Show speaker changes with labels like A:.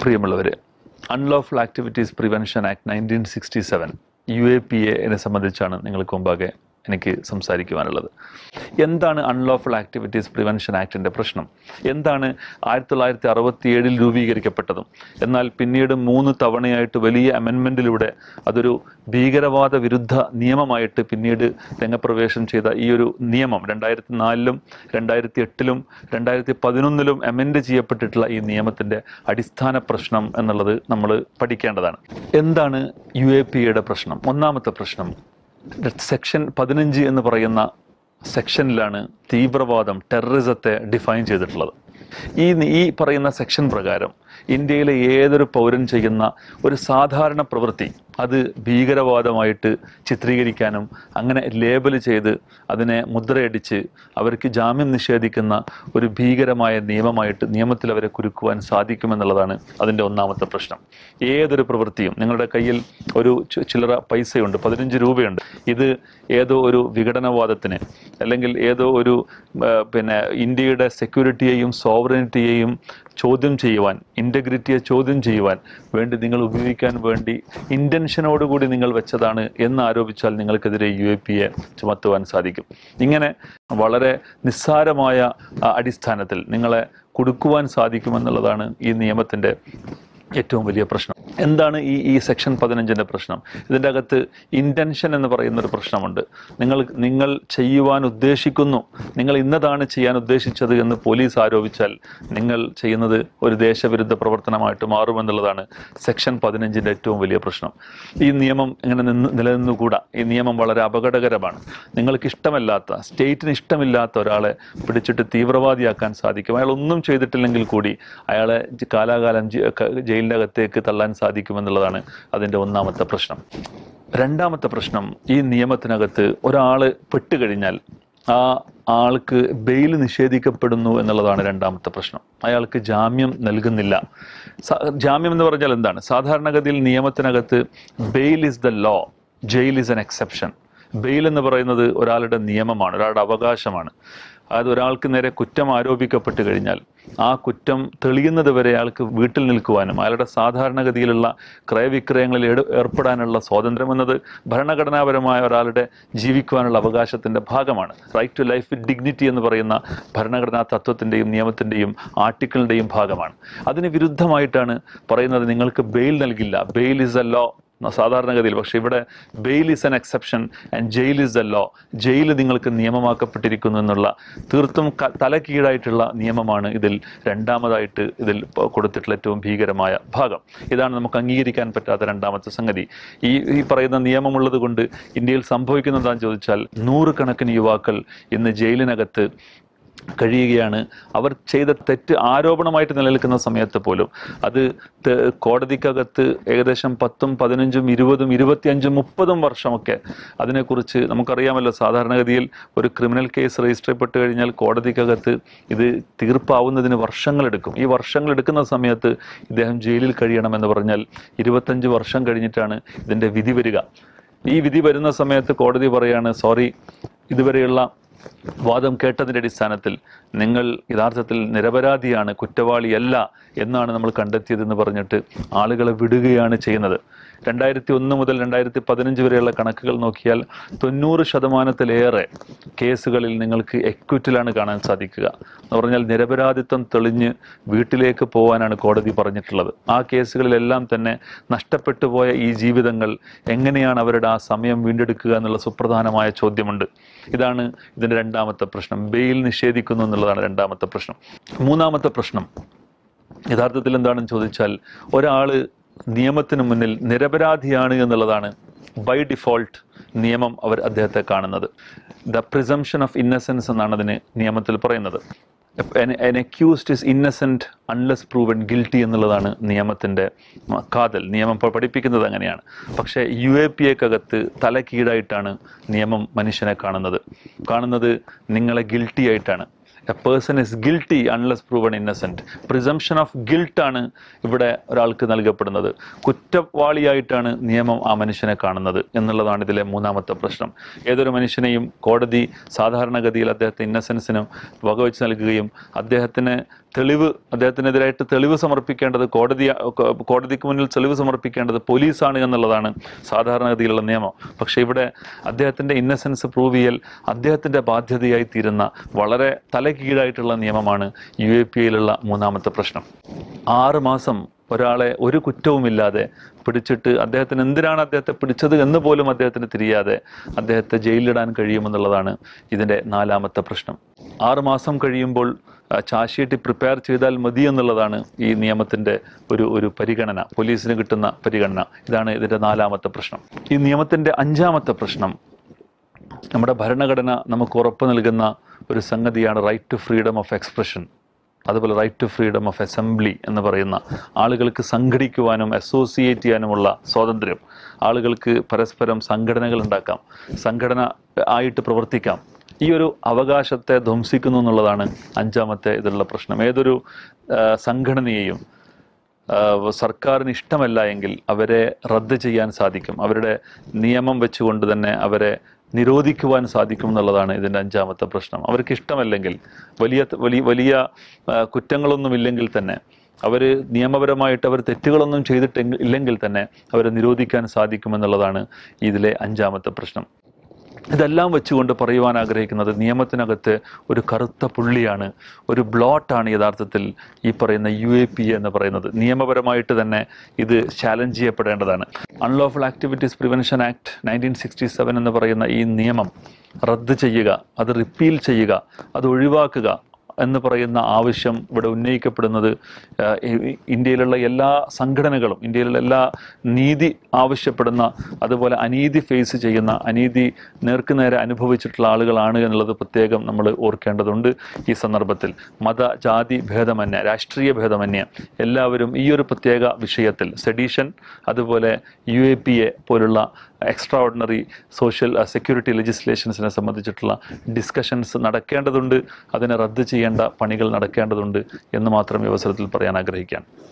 A: പ്രിയമുള്ളവരെ unlawful activities prevention act nineteen sixty seven U A P എനെ സംബന്ധിച്ചാണ് നിങ്ങൾക്ക് മുമ്പാകെ എനിക്ക് സംസാരിക്കുവാനുള്ളത്. എന്താണ് അൺലോഫുൾ ആക്ടിവിറ്റീസ് പ്രിവെൻഷൻ ആക്ടിന്റെ പ്രശ്നം? എന്താണ് ആയിരത്തി തൊള്ളായിരത്തി അറുപത്തി ഏഴിൽ രൂപീകരിക്കപ്പെട്ടതും? എന്നാൽ പിന്നീട് മൂന്ന് തവണയായിട്ട് വലിയ അമെൻമെന്റിലൂടെ അതൊരു ഭീകരവാദ വിരുദ്ധ നിയമമായിട്ട് പിന്നീട് രംഗപ്രവേശം ചെയ്ത ഈ ഒരു നിയമം രണ്ടായിരത്തി നാലിലും രണ്ടായിരത്തി എട്ടിലും രണ്ടായിരത്തി പതിനൊന്നിലും അമെൻഡ് ചെയ്യപ്പെട്ടിട്ടുള്ള ഈ നിയമത്തിന്റെ അടിസ്ഥാന പ്രശ്നം എന്നുള്ളത് നമ്മൾ പഠിക്കേണ്ടതാണ്. എന്താണ് യു എ പി പ്രശ്നം? ഒന്നാമത്തെ പ്രശ്നം സെക്ഷൻ പതിനഞ്ച് എന്ന് പറയുന്ന സെക്ഷനിലാണ് തീവ്രവാദം ടെററിസത്തെ ഡിഫൈൻ ചെയ്തിട്ടുള്ളത്. ഈ ഈ പറയുന്ന സെക്ഷൻ പ്രകാരം ഇന്ത്യയിലെ ഏതൊരു പൗരൻ ചെയ്യുന്ന ഒരു സാധാരണ പ്രവൃത്തി അത് ഭീകരവാദമായിട്ട് ചിത്രീകരിക്കാനും അങ്ങനെ ലേബൽ ചെയ്ത് അതിനെ മുദ്രയടിച്ച് അവർക്ക് ജാമ്യം നിഷേധിക്കുന്ന ഒരു ഭീകരമായ നിയമമായിട്ട് നിയമത്തിൽ അവരെ കുരുക്കുവാൻ സാധിക്കുമെന്നുള്ളതാണ് അതിന്റെ ഒന്നാമത്തെ പ്രശ്നം. ഏതൊരു പ്രവൃത്തിയും നിങ്ങളുടെ കയ്യിൽ ഒരു ചില്ലറ പൈസയുണ്ട് പതിനഞ്ച് രൂപയുണ്ട്. ഇത് ഏതോ ഒരു വിഘടനവാദത്തിന് അല്ലെങ്കിൽ ഏതോ ഒരു പിന്നെ ഇന്ത്യയുടെ സെക്യൂരിറ്റിയെയും സോവറിനിറ്റിയെയും ചോദ്യം ചെയ്യുവാൻ ഇന്റഗ്രിറ്റിയെ ചോദ്യം ചെയ്യുവാൻ വേണ്ടി നിങ്ങൾ ഉപയോഗിക്കാൻ വേണ്ടി ഇന്റൻഷനോടുകൂടി നിങ്ങൾ വെച്ചതാണ് എന്ന് ആരോപിച്ചാൽ നിങ്ങൾക്കെതിരെ യു എ പി എ ചുമത്തുവാൻ സാധിക്കും. ഇങ്ങനെ വളരെ നിസ്സാരമായ അടിസ്ഥാനത്തിൽ നിങ്ങളെ കൊടുക്കുവാൻ സാധിക്കുമെന്നുള്ളതാണ് ഈ നിയമത്തിന്റെ ഏറ്റവും വലിയ പ്രശ്നം. എന്താണ് ഈ ഈ സെക്ഷൻ പതിനഞ്ചിന്റെ പ്രശ്നം? ഇതിന്റെ അകത്ത് ഇന്റൻഷൻ എന്ന് പറയുന്നൊരു പ്രശ്നമുണ്ട്. നിങ്ങൾ നിങ്ങൾ ചെയ്യുവാൻ ഉദ്ദേശിക്കുന്നു. നിങ്ങൾ ഇന്നതാണ് ചെയ്യാൻ ഉദ്ദേശിച്ചത് എന്ന് പോലീസ് ആരോപിച്ചാൽ നിങ്ങൾ ചെയ്യുന്നത് ഒരു ദേശവിരുദ്ധ പ്രവർത്തനമായിട്ട് മാറുമെന്നുള്ളതാണ് സെക്ഷൻ പതിനഞ്ചിന്റെ ഏറ്റവും വലിയ പ്രശ്നം. ഈ നിയമം ഇങ്ങനെ നിന്ന് നിലനിന്നുകൂടാ. ഈ നിയമം വളരെ അപകടകരമാണ്. നിങ്ങൾക്ക് ഇഷ്ടമല്ലാത്ത സ്റ്റേറ്റിന് ഇഷ്ടമില്ലാത്ത ഒരാളെ പിടിച്ചിട്ട് തീവ്രവാദിയാക്കാൻ സാധിക്കും. അയാൾ ഒന്നും ചെയ്തിട്ടില്ലെങ്കിൽ കൂടി അയാളെ കാലാകാലം ജയിലിന്റെ അകത്തേക്ക് തള്ളാൻ സാധിക്കുമെന്നുള്ളതാണ് അതിന്റെ ഒന്നാമത്തെ പ്രശ്നം. രണ്ടാമത്തെ പ്രശ്നം ഈ നിയമത്തിനകത്ത് ഒരാൾ പെട്ടുകഴിഞ്ഞാൽ ആ ആൾക്ക് ബെയിൽ നിഷേധിക്കപ്പെടുന്നു എന്നുള്ളതാണ് രണ്ടാമത്തെ പ്രശ്നം. അയാൾക്ക് ജാമ്യം നൽകുന്നില്ല. ജാമ്യം എന്ന് പറഞ്ഞാൽ എന്താണ്? സാധാരണഗതിയിൽ നിയമത്തിനകത്ത് bail is the law jail is an exception. Bail എന്ന് പറയുന്നത് ഒരാളുടെ നിയമമാണ് ഒരാളുടെ അവകാശമാണ്. അത് ഒരാൾക്ക് നേരെ കുറ്റം ആരോപിക്കപ്പെട്ട് കഴിഞ്ഞാൽ ആ കുറ്റം തെളിയുന്നത് വരെ അയാൾക്ക് വീട്ടിൽ നിൽക്കുവാനും അയാളുടെ സാധാരണഗതിയിലുള്ള ക്രയവിക്രയങ്ങളിൽ ഏർപ്പെടാനുള്ള സ്വാതന്ത്ര്യം എന്നത് ഭരണഘടനാപരമായ ഒരാളുടെ ജീവിക്കുവാനുള്ള അവകാശത്തിന്റെ ഭാഗമാണ്. Right to life with dignity എന്ന് പറയുന്ന ഭരണഘടനാ തത്വത്തിന്റെയും നിയമത്തിന്റെയും ആർട്ടിക്കിളിന്റെയും ഭാഗമാണ്. അതിന് വിരുദ്ധമായിട്ടാണ് പറയുന്നത് നിങ്ങൾക്ക് ബെയിൽ നൽകില്ല. ബെയിൽ ഇസ് എ ലോ സാധാരണഗതിയിൽ. പക്ഷേ ഇവിടെ bail is an exception and jail is a law jail നിങ്ങൾക്ക് നിയമമാക്കപ്പെട്ടിരിക്കുന്നു എന്നുള്ള തീർത്തും തലകീഴായിട്ടുള്ള നിയമമാണ് ഇതിൽ രണ്ടാമതായിട്ട് ഇതിൽ കൊടുത്തിട്ടുള്ള ഏറ്റവും ഭീകരമായ ഭാഗം. ഇതാണ് നമുക്ക് അംഗീകരിക്കാൻ പറ്റാത്ത രണ്ടാമത്തെ സംഗതി. ഈ ഈ പറയുന്ന നിയമമുള്ളത് കൊണ്ട് ഇന്ത്യയിൽ സംഭവിക്കുന്നതാണെന്ന് ചോദിച്ചാൽ നൂറുകണക്കിന് യുവാക്കൾ ഇന്ന് ജയിലിനകത്ത് കഴിയുകയാണ്. അവർ ചെയ്ത തെറ്റ് ആരോപണമായിട്ട് നിലനിൽക്കുന്ന സമയത്ത് പോലും അത് കോടതിക്കകത്ത് ഏകദേശം പത്തും പതിനഞ്ചും ഇരുപതും ഇരുപത്തിയഞ്ചും മുപ്പതും വർഷമൊക്കെ അതിനെക്കുറിച്ച് നമുക്കറിയാമല്ലോ. സാധാരണഗതിയിൽ ഒരു ക്രിമിനൽ കേസ് രജിസ്റ്റർ ചെയ്യപ്പെട്ട് കഴിഞ്ഞാൽ കോടതിക്കകത്ത് ഇത് തീർപ്പാവുന്നതിന് വർഷങ്ങളെടുക്കും ഈ വർഷങ്ങൾ എടുക്കുന്ന സമയത്ത് ഇദ്ദേഹം ജയിലിൽ കഴിയണമെന്ന് പറഞ്ഞാൽ ഇരുപത്തഞ്ച് വർഷം കഴിഞ്ഞിട്ടാണ് ഇതിന്റെ വിധി വരിക. ഈ വിധി വരുന്ന സമയത്ത് കോടതി പറയാണ് സോറി ഇതുവരെയുള്ള വാദം കേട്ടതിന്റെ അടിസ്ഥാനത്തിൽ നിങ്ങൾ യഥാർത്ഥത്തിൽ നിരപരാധിയാണ് കുറ്റവാളിയല്ല എന്നാണ് നമ്മൾ കണ്ടെത്തിയതെന്ന് പറഞ്ഞിട്ട് ആളുകളെ വിടുകയാണ് ചെയ്യുന്നത്. രണ്ടായിരത്തി ഒന്ന് മുതൽ രണ്ടായിരത്തി പതിനഞ്ച് വരെയുള്ള കണക്കുകൾ നോക്കിയാൽ തൊണ്ണൂറ് ശതമാനത്തിലേറെ കേസുകളിൽ നിങ്ങൾക്ക് എക്വിറ്റിലാണ് കാണാൻ സാധിക്കുക എന്ന് പറഞ്ഞാൽ നിരപരാധിത്വം തെളിഞ്ഞ് വീട്ടിലേക്ക് പോകാനാണ് കോടതി പറഞ്ഞിട്ടുള്ളത്. ആ കേസുകളിലെല്ലാം തന്നെ നഷ്ടപ്പെട്ടു പോയ ഈ ജീവിതങ്ങൾ എങ്ങനെയാണ് അവരുടെ ആ സമയം വീണ്ടെടുക്കുക എന്നുള്ള സുപ്രധാനമായ ചോദ്യമുണ്ട്. ഇതാണ് ഇതിന്റെ രണ്ടാമത്തെ പ്രശ്നം. ബെയിൽ നിഷേധിക്കുന്നു എന്നുള്ളതാണ് രണ്ടാമത്തെ പ്രശ്നം. മൂന്നാമത്തെ പ്രശ്നം. യഥാർത്ഥത്തിൽ എന്താണെന്ന് ചോദിച്ചാൽ ഒരാൾ നിയമത്തിന് മുന്നിൽ നിരപരാധിയാണ് എന്നുള്ളതാണ് ബൈ ഡിഫോൾട്ട് നിയമം അവർ അദ്ദേഹത്തെ കാണുന്നത്. ദ പ്രിസംഷൻ ഓഫ് ഇന്നസെൻസ് എന്നാണ് അതിന് നിയമത്തിൽ പറയുന്നത്. Accused is innocent unless proven guilty എന്നുള്ളതാണ് നിയമത്തിന്റെ കാതൽ. നിയമം പഠിപ്പിക്കുന്നത് അങ്ങനെയാണ്. പക്ഷേ യു എ പി എക്കകത്ത് തലക്കീടായിട്ടാണ് നിയമം മനുഷ്യനെ കാണുന്നത്. കാണുന്നത് നിങ്ങളെ ഗിൽട്ടി ആയിട്ടാണ്. A person is guilty unless proven innocent presumption of ഗിൽട്ടാണ് ഇവിടെ ഒരാൾക്ക് നൽകപ്പെടുന്നത്. കുറ്റവാളിയായിട്ടാണ് നിയമം ആ മനുഷ്യനെ കാണുന്നത് എന്നുള്ളതാണ് ഇതിലെ മൂന്നാമത്തെ പ്രശ്നം. ഏതൊരു മനുഷ്യനെയും കോടതി സാധാരണഗതിയിൽ അദ്ദേഹത്തെ ഇന്നസെൻസിനും വകവെച്ച് നൽകുകയും അദ്ദേഹത്തിന് തെളിവ് അദ്ദേഹത്തിനെതിരായിട്ട് തെളിവ് സമർപ്പിക്കേണ്ടത് കോടതി കോടതിക്ക് മുന്നിൽ തെളിവ് സമർപ്പിക്കേണ്ടത് പോലീസാണ് എന്നുള്ളതാണ് സാധാരണഗതിയിലുള്ള നിയമം. പക്ഷേ ഇവിടെ അദ്ദേഹത്തിന്റെ ഇന്നസെൻസ് പ്രൂവ് ചെയ്യൽ അദ്ദേഹത്തിന്റെ ബാധ്യതയായി തീരുന്ന വളരെ തലകീഴായിട്ടുള്ള നിയമമാണ് യു എ പി ഐയിലുള്ള മൂന്നാമത്തെ പ്രശ്നം. ആറ് മാസം ഒരാളെ ഒരു കുറ്റവുമില്ലാതെ പിടിച്ചിട്ട് അദ്ദേഹത്തിന് എന്തിനാണ് അദ്ദേഹത്തെ പിടിച്ചത് എന്ന് പോലും അദ്ദേഹത്തിന് തിരിയാതെ അദ്ദേഹത്തെ ജയിലിലിടാൻ കഴിയുമെന്നുള്ളതാണ് ഇതിന്റെ നാലാമത്തെ പ്രശ്നം. ആറ് മാസം കഴിയുമ്പോൾ ചാർജ് പ്രിപ്പയർ ചെയ്താൽ മതി എന്നുള്ളതാണ് ഈ നിയമത്തിന്റെ ഒരു ഒരു പരിഗണന. പോലീസിന് കിട്ടുന്ന പരിഗണന. ഇതാണ് ഇതിന്റെ നാലാമത്തെ പ്രശ്നം. ഈ നിയമത്തിന്റെ അഞ്ചാമത്തെ പ്രശ്നം നമ്മുടെ ഭരണഘടന നമുക്ക് ഉറപ്പ് നൽകുന്ന ഒരു സംഗതിയാണ് right to freedom of expression അതുപോലെ right to freedom of assembly എന്ന് പറയുന്ന ആളുകൾക്ക് സംഘടിക്കുവാനും അസോസിയേറ്റ് ചെയ്യാനുമുള്ള സ്വാതന്ത്ര്യം. ആളുകൾക്ക് പരസ്പരം സംഘടനകൾ ഉണ്ടാക്കാം. സംഘടന ആയിട്ട് പ്രവർത്തിക്കാം. ഈ ഒരു അവകാശത്തെ ധ്വംസിക്കുന്നു എന്നുള്ളതാണ് അഞ്ചാമത്തെ ഇതിലുള്ള പ്രശ്നം. ഏതൊരു സംഘടനയെയും സർക്കാരിന് ഇഷ്ടമല്ല എങ്കിൽ അവരെ റദ്ദ് ചെയ്യാൻ സാധിക്കും. അവരുടെ നിയമം വെച്ചുകൊണ്ട് തന്നെ അവരെ നിരോധിക്കുവാൻ സാധിക്കും എന്നുള്ളതാണ് ഇതിന്റെ അഞ്ചാമത്തെ പ്രശ്നം. അവർക്ക് ഇഷ്ടമല്ലെങ്കിൽ വലിയ വലിയ വലിയ കുറ്റങ്ങളൊന്നുമില്ലെങ്കിൽ തന്നെ അവർ നിയമപരമായിട്ട് അവർ തെറ്റുകളൊന്നും ചെയ്തിട്ട് ഇല്ലെങ്കിൽ തന്നെ അവരെ നിരോധിക്കാൻ സാധിക്കുമെന്നുള്ളതാണ് ഇതിലെ അഞ്ചാമത്തെ പ്രശ്നം. ഇതെല്ലാം വെച്ചുകൊണ്ട് പറയുവാൻ ആഗ്രഹിക്കുന്നത് നിയമത്തിനകത്ത് ഒരു കറുത്ത പുള്ളിയാണ് ഒരു ബ്ലോട്ടാണ് യഥാർത്ഥത്തിൽ ഈ പറയുന്ന യു എ പി എന്ന് പറയുന്നത്. നിയമപരമായിട്ട് തന്നെ ഇത് challenge ചെയ്യപ്പെടേണ്ടതാണ്. Unlawful activities prevention act nineteen sixty seven എന്ന് പറയുന്ന ഈ നിയമം റദ്ദ് ചെയ്യുക അത് റിപ്പീൽ ചെയ്യുക അത് ഒഴിവാക്കുക എന്ന് പറയുന്ന ആവശ്യം ഇവിടെ ഉന്നയിക്കപ്പെടുന്നത് ഇന്ത്യയിലുള്ള എല്ലാ സംഘടനകളും ഇന്ത്യയിലുള്ള എല്ലാ നീതി ആവശ്യപ്പെടുന്ന അതുപോലെ അനീതി ഫേസ് ചെയ്യുന്ന അനീതി നേർക്കുനേരെ അനുഭവിച്ചിട്ടുള്ള ആളുകളാണ് എന്നുള്ളത് പ്രത്യേകം നമ്മൾ ഓർക്കേണ്ടതുണ്ട് ഈ സന്ദർഭത്തിൽ. മത ജാതി ഭേദമന്യ രാഷ്ട്രീയ ഭേദമന്യ എല്ലാവരും ഈ ഒരു പ്രത്യേക വിഷയത്തിൽ സെഡീഷൻ അതുപോലെ യു എ പി എ പോലുള്ള എക്സ്ട്രാ ഓർഡിനറി സോഷ്യൽ സെക്യൂരിറ്റി ലെജിസ്ലേഷൻസിനെ സംബന്ധിച്ചിട്ടുള്ള ഡിസ്കഷൻസ് നടക്കേണ്ടതുണ്ട്. അതിനെ റദ്ദ് ചെയ്യേണ്ട പണികൾ നടക്കേണ്ടതുണ്ട് എന്ന് മാത്രം ഈ അവസരത്തിൽ പറയാൻ ആഗ്രഹിക്കുകയാണ്.